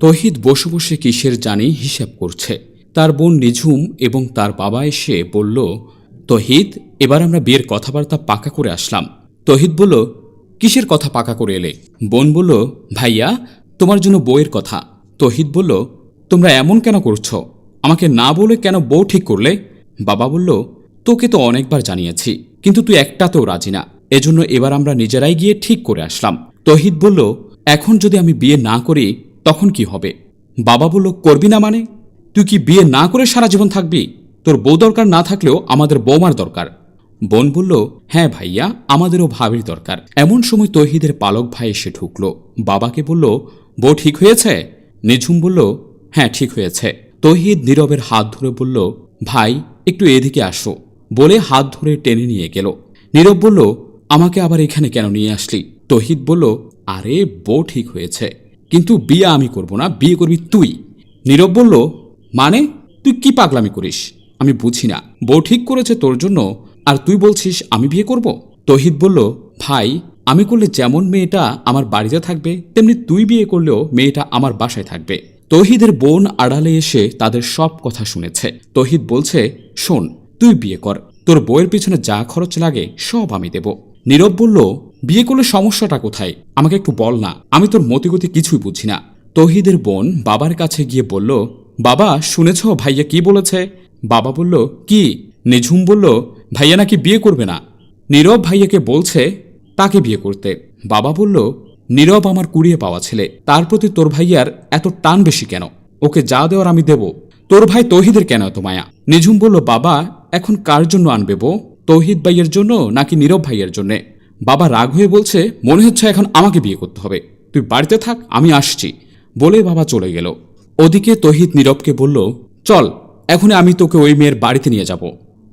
তহিদ বসে বসে কিসের জানি হিসাব করছে। তার বোন নিঝুম এবং তার বাবা এসে বলল, তহিদ, এবার আমরা বিয়ের কথাবার্তা পাকা করে আসলাম। তহিদ বলল, কিসের কথা পাকা করে এলে? বোন বলল, ভাইয়া, তোমার জন্য বউয়ের কথা। তহিদ বলল, তোমরা এমন কেন করছ? আমাকে না বলে কেন বউ ঠিক করলে? বাবা বলল, তোকে তো অনেকবার জানিয়েছি, কিন্তু তুই একটাতেও রাজি না। এজন্য এবার আমরা নিজেরাই গিয়ে ঠিক করে আসলাম। তহিদ বলল, এখন যদি আমি বিয়ে না করি তখন কি হবে? বাবা বলল, করবি না মানে? তুই কি বিয়ে না করে সারা জীবন থাকবি? তোর বউ দরকার না থাকলেও আমাদের বৌমার দরকার। বোন বলল হ্যাঁ ভাইয়া, আমাদেরও ভাবির দরকার। এমন সময় তহিদের পালক ভাই এসে ঢুকল। বাবাকে বলল, বউ ঠিক হয়েছে? নিঝুম বলল হ্যাঁ ঠিক হয়েছে। তহিদ নীরবের হাত ধরে বলল, ভাই, একটু এদিকে আসো। বলে হাত ধরে টেনে নিয়ে গেল। নীরব বলল, আমাকে আবার এখানে কেন নিয়ে আসলি? তহিদ বলল, আরে, বউ ঠিক হয়েছে। কিন্তু বিয়ে আমি করব না, বিয়ে করবি তুই। নীরব বলল মানে? তুই কি পাগলামি করিস? আমি বুঝি না। বউ ঠিক করেছে তোর জন্য, আর তুই বলছিস আমি বিয়ে করব? তহিদ বলল, ভাই, আমি করলে যেমন মেয়েটা আমার বাড়িতে থাকবে, তেমনি তুই বিয়ে করলেও মেয়েটা আমার বাসায় থাকবে। তহিদের বোন আড়ালে এসে তাদের সব কথা শুনেছে। তহিদ বলছে, শোন, তুই বিয়ে কর। তোর বউয়ের পিছনে যা খরচ লাগে সব আমি দেব। নীরব বলল বিয়ে করলে সমস্যাটা কোথায়? আমাকে একটু বল না। আমি তোর মতিগতি কিছুই বুঝি না। তহিদের বোন বাবার কাছে গিয়ে বলল, বাবা, শুনেছ ভাইয়া কি বলেছে? বাবা বলল, কি? নিঝুম বলল, ভাইয়া নাকি বিয়ে করবে না? নীরব ভাইয়াকে বলছে, তাকে বিয়ে করতে। বাবা বলল, নীরব আমার কুড়িয়ে পাওয়া ছেলে। তার প্রতি তোর ভাইয়ার এত টান বেশি কেন? ওকে যা দেওয়ার আমি দেব। তোর ভাই তহিদের কেন এত মায়া? নিঝুম বলল, বাবা, এখন কার জন্য আনবে বো তৌহিদ ভাইয়ের জন্য নাকি নীরব ভাইয়ের জন্যে? বাবা রাগ হয়ে বলছে, মনে হচ্ছে এখন আমাকে বিয়ে করতে হবে। তুই বাড়িতে থাক, আমি আসছি। বলে বাবা চলে গেল। ওদিকে তহিদ নীরবকে বলল, চল, এখনই আমি তোকে ওই মেয়ের বাড়িতে নিয়ে যাব।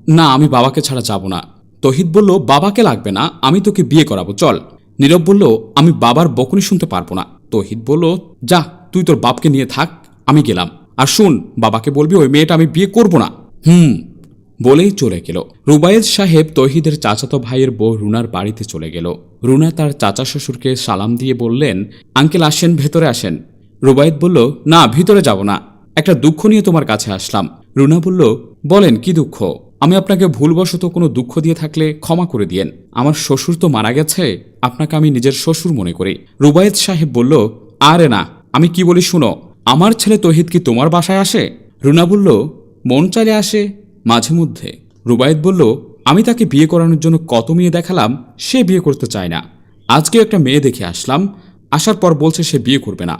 না, আমি বাবাকে ছাড়া যাব না। তহিদ বলল, বাবাকে লাগবে না, আমি তোকে বিয়ে করাবো, চল। নীরব বলল, আমি বাবার বকুনি শুনতে পারব না। তহিদ বলল, যা, তুই তোর বাপকে নিয়ে থাক, আমি গেলাম। আর শুন, বাবাকে বলবি ওই মেয়েটা আমি বিয়ে করব না। হুম। বলেই চলে গেল। রুবায়েদ সাহেব তহিদের চাচাতো ভাইয়ের বউ রুনার বাড়িতে চলে গেল। রুনা তার চাচা শ্বশুরকে সালাম দিয়ে বললেন, আঙ্কেল আসেন, ভেতরে আসেন। রুবায়েদ বলল, না, ভিতরে যাব না। একটা দুঃখ নিয়ে তোমার কাছে আসলাম। রুনা বলল, বলেন, কি দুঃখ? আমি আপনাকে ভুলবশত কোনো দুঃখ দিয়ে থাকলে ক্ষমা করে দিয়েন। আমার শ্বশুর তো মারা গেছে, আপনাকে আমি নিজের শ্বশুর মনে করি। রুবায়েদ সাহেব বলল, আরে না, আমি কি বলি শুনো, আমার ছেলে তহিদ কি তোমার বাসায় আসে? রুনা বলল, মন চাইলে আসে মাঝে মধ্যে রুবায়েত বলল, আমি তাকে বিয়ে করানোর জন্য কত মেয়ে দেখালাম, সে বিয়ে করতে চায় না। আজকে একটা মেয়ে দেখে আসলাম, আসার পর বলছে সে বিয়ে করবে না।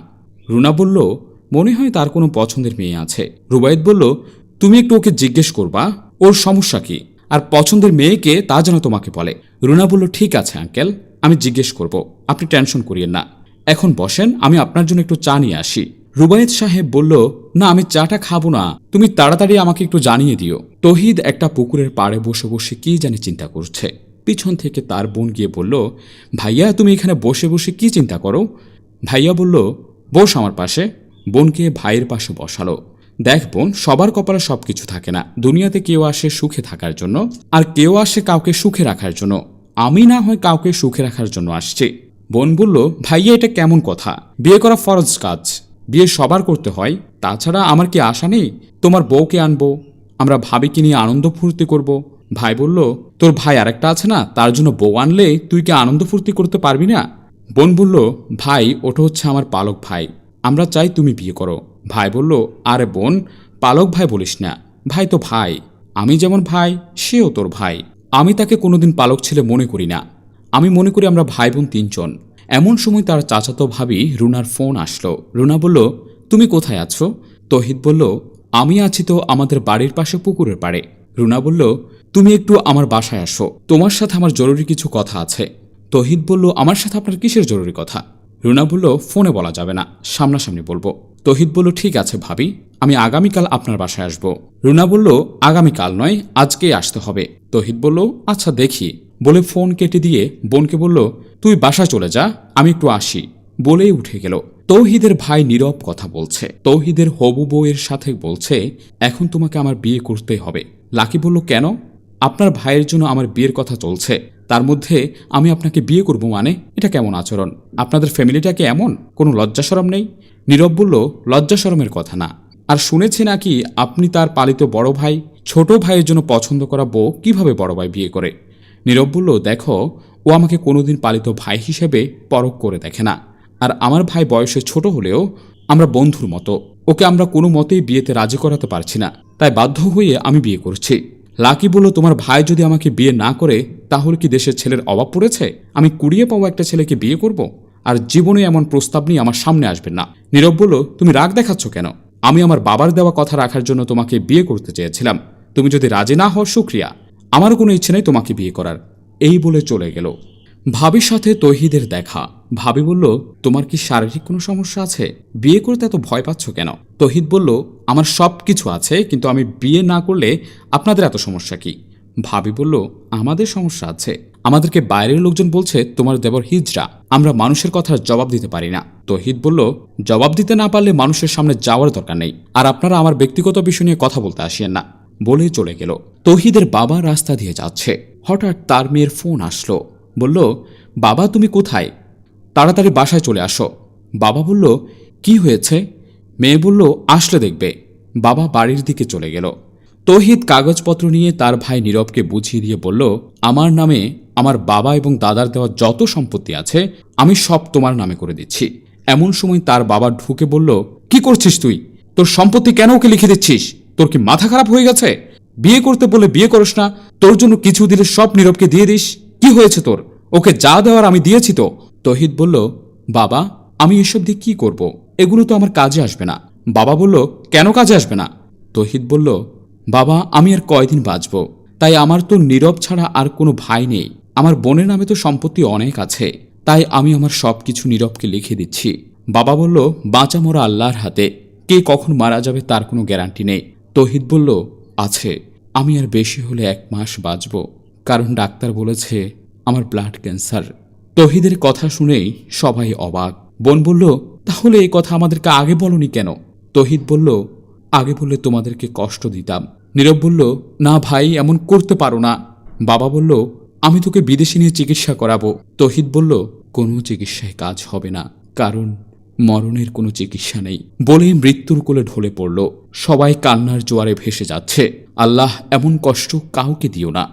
রুনা বলল, মনে হয় তার কোনো পছন্দের মেয়ে আছে। রুবায়েত বলল, তুমি একটু ওকে জিজ্ঞেস করবা, ওর সমস্যা কি? আর পছন্দের মেয়েকে তা যেন তোমাকে বলে। রুনা বলল, ঠিক আছে, আঙ্কেল, আমি জিজ্ঞেস করব, আপনি টেনশন করিয়েন না। এখন বসেন, আমি আপনার জন্য একটু চা নিয়ে আসি। রুবায়েত সাহেব বলল, না, আমি চাটা খাব না। তুমি তাড়াতাড়ি আমাকে একটু জানিয়ে দিও। তহিদ একটা পুকুরের পাড়ে বসে বসে কি জানি চিন্তা করছে। পিছন থেকে তার বোন গিয়ে বলল, ভাইয়া, তুমি এখানে বসে বসে কি চিন্তা করো? ভাইয়া বলল, বস আমার পাশে। বোনকে ভাইয়ের পাশে বসালো। দেখ বোন, সবার কপালে সব কিছু থাকে না। দুনিয়াতে কেউ আসে সুখে থাকার জন্য, আর কেউ আসে কাউকে সুখে রাখার জন্য। আমি না হয় কাউকে সুখে রাখার জন্য আসছি। বোন বলল, ভাইয়া, এটা কেমন কথা? বিয়ে করা ফরজ কাজ। বিয়ে সবার করতে হয়, তাছাড়া আমার কি আশা নেই? তোমার বউকে আনব, আমরা ভাবিকে নিয়ে আনন্দ ফুর্তি করব। ভাই বলল, তোর ভাই আরেকটা আছে না? তার জন্য বউ আনলে তুই কি আনন্দ ফুর্তি করতে পারবি না? বোন বলল, ভাই, ওটা হচ্ছে আমার পালক ভাই। আমরা চাই তুমি বিয়ে করো। ভাই বলল, আরে বোন, পালক ভাই বলিস না। ভাই তো ভাই। আমি যেমন ভাই, সেও তোর ভাই। আমি তাকে কোনোদিন পালক ছেলে মনে করি না। আমি মনে করি আমরা ভাই বোন তিনজন। এমন সময় তার চাচাতো ভাবি রুনার ফোন আসলো। রুনা বলল, তুমি কোথায় আছো? তহিদ বলল, আমি আছি তো আমাদের বাড়ির পাশে পুকুরের পাড়ে। রুনা বলল, তুমি একটু আমার বাসায় আসো। তোমার সাথে আমার জরুরি কিছু কথা আছে। তহিদ বলল, আমার সাথে আপনার কিসের জরুরি কথা? রুনা বলল, ফোনে বলা যাবে না, সামনাসামনি বলব। তহিদ বলল, ঠিক আছে ভাবি, আমি আগামীকাল আপনার বাসায় আসব। রুনা বলল, আগামীকাল নয়, আজকেই আসতে হবে। তহিদ বলল আচ্ছা দেখি। বলে ফোন কেটে দিয়ে বোনকে বলল, তুই বাসা চলে যা, আমি একটু আসি। বলেই উঠে গেল। তৌহিদের ভাই নীরব কথা বলছে। তৌহিদের হবু বউয়ের সাথে বলছে, এখন তোমাকে আমার বিয়ে করতে হবে। লাকি বলল, কেন? আপনার ভাইয়ের জন্য আমার বিয়ের কথা চলছে। তার মধ্যে আমি আপনাকে বিয়ে করব মানে? এটা কেমন আচরণ? আপনাদের ফ্যামিলিটা কি এমন? কোনো লজ্জা সরম নেই? নীরব বলল লজ্জা শরমের কথা না। আর শুনেছি নাকি আপনি তার পালিত বড় ভাই, ছোট ভাইয়ের জন্য পছন্দ করা বউ কীভাবে বড় ভাই বিয়ে করে? নীরব বলল, দেখো, ও আমাকে কোনোদিন পালিত ভাই হিসেবে পরখ করে দেখে না। আর আমার ভাই বয়সে ছোট হলেও আমরা বন্ধুর মতো। ওকে আমরা কোনো মতেই বিয়েতে রাজি করাতে পারছি না। তাই বাধ্য হয়ে আমি বিয়ে করছি। লাকি বলল, তোমার ভাই যদি আমাকে বিয়ে না করে, তাহলে কি দেশের ছেলের অভাব পড়েছে? আমি কুড়িয়ে পাওয়া একটা ছেলেকে বিয়ে করব? আর জীবনে এমন প্রস্তাব নিয়ে আমার সামনে আসবেন না। নীরব বলল, তুমি রাগ দেখাচ্ছ কেন? আমি আমার বাবার দেওয়া কথা রাখার জন্য তোমাকে বিয়ে করতে চেয়েছিলাম। তুমি যদি রাজি না হও, সুক্রিয়া। আমারও কোনো ইচ্ছে নেই তোমাকে বিয়ে করার। এই বলে চলে গেল। ভাবির সাথে তহিদের দেখা। ভাবি বলল, তোমার কি শারীরিক কোনো সমস্যা আছে? বিয়ে করতে এত ভয় পাচ্ছ কেন? তহিদ বলল, আমার সব কিছু আছে, কিন্তু আমি বিয়ে না করলে আপনাদের এত সমস্যা কি? ভাবি বলল, আমাদের সমস্যা আছে। আমাদেরকে বাইরের লোকজন বলছে তোমার দেবর হিজড়া। আমরা মানুষের কথার জবাব দিতে পারি না। তহিদ বলল, জবাব দিতে না পারলে মানুষের সামনে যাওয়ার দরকার নেই। আর আপনারা আমার ব্যক্তিগত বিষয় নিয়ে কথা বলতে আসিয়েন না। বলে চলে গেল। তহিদের বাবা রাস্তা দিয়ে যাচ্ছে। হঠাৎ তার মেয়ের ফোন আসলো। বলল, বাবা, তুমি কোথায়? তাড়াতাড়ি বাসায় চলে আসো। বাবা বলল, কি হয়েছে? মেয়ে বলল, আসলে দেখবে। বাবা বাড়ির দিকে চলে গেল। তহিদ কাগজপত্র নিয়ে তার ভাই নীরবকে বুঝিয়ে দিয়ে বলল, আমার নামে আমার বাবা এবং দাদার দেওয়া যত সম্পত্তি আছে, আমি সব তোমার নামে করে দিচ্ছি। এমন সময় তার বাবা ঢুকে বলল, কি করছিস তুই? তোর সম্পত্তি কেন ওকে লিখে দিচ্ছিস? তোর কি মাথা খারাপ হয়ে গেছে? বিয়ে করতে বলে বিয়ে করিস না, তোর জন্য কিছু দিলে সব নীরবকে দিয়ে দিস। কি হয়েছে তোর? ওকে যা দেওয়ার আমি দিয়েছি তো। তহিদ বলল, বাবা, আমি এসব দিয়ে কি করব? এগুলো তো আমার কাজে আসবে না। বাবা বলল, কেন কাজে আসবে না? তহিদ বলল, বাবা, আমি আর কয়দিন বাঁচব। তাই আমার তো নীরব ছাড়া আর কোনো ভাই নেই। আমার বোনের নামে তো সম্পত্তি অনেক আছে। তাই আমি আমার সব কিছু নীরবকে লিখে দিচ্ছি। বাবা বলল, বাঁচা মরা আল্লাহর হাতে। কে কখন মারা যাবে তার কোনো গ্যারান্টি নেই। তহিদ বলল, আছে, আমি আর বেশি হলে এক মাস বাঁচব। কারণ ডাক্তার বলেছে, আমার ব্লাড ক্যান্সার তহিদের কথা শুনেই সবাই অবাক। বোন বলল, তাহলে এই কথা আমাদেরকে আগে বলনি কেন? তহিদ বলল, আগে বললে তোমাদেরকে কষ্ট দিতাম। নীরব বলল, না ভাই, এমন করতে পারো না। বাবা বলল, আমি তোকে বিদেশে নিয়ে চিকিৎসা করাবো। তহিদ বলল, কোনো চিকিৎসায় কাজ হবে না, কারণ মরণের কোনো চিকিৎসা নেই। বলে মৃত্যুর কোলে ঢলে পড়ল। সবাই কান্নার জোয়ারে ভেসে যাচ্ছে। আল্লাহ এমন কষ্ট কাউকে দিও না।